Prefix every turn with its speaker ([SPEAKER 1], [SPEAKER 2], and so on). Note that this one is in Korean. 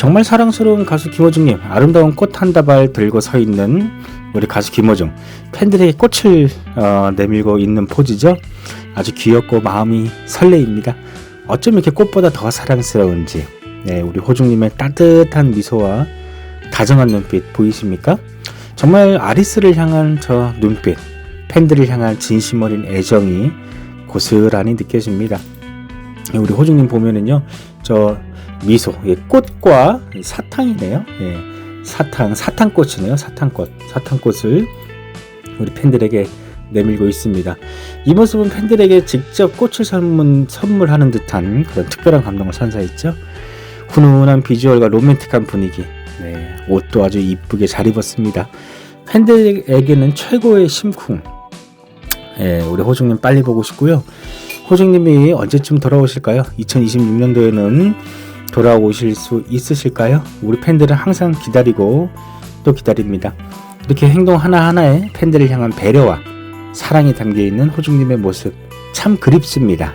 [SPEAKER 1] 정말 사랑스러운 가수 김호중님 아름다운 꽃 한 다발 들고 서 있는 우리 가수 김호중. 팬들에게 꽃을 어, 내밀고 있는 포즈죠. 아주 귀엽고 마음이 설레입니다. 어쩜 이렇게 꽃보다 더 사랑스러운지. 네, 우리 호중님의 따뜻한 미소와 다정한 눈빛 보이십니까? 정말 아리스를 향한 저 눈빛 팬들을 향한 진심 어린 애정이 고스란히 느껴집니다. 우리 호중님 보면은요 저 미소. 예, 꽃과 이 사탕이네요. 예, 사탕 사탕꽃이네요. 사탕꽃. 사탕꽃을 우리 팬들에게 내밀고 있습니다. 이 모습은 팬들에게 직접 꽃을 선물, 선물하는 듯한 그런 특별한 감동을 선사했죠. 훈훈한 비주얼과 로맨틱한 분위기. 네, 옷도 아주 이쁘게 잘 입었습니다. 팬들에게는 최고의 심쿵. 예, 우리 호중님 빨리 보고 싶고요. 호중님이 언제쯤 돌아오실까요? 2026년도에는 돌아오실 수 있으실까요? 우리 팬들은 항상 기다리고 또 기다립니다. 이렇게 행동 하나하나에 팬들을 향한 배려와 사랑이 담겨 있는 호중님의 모습 참 그립습니다.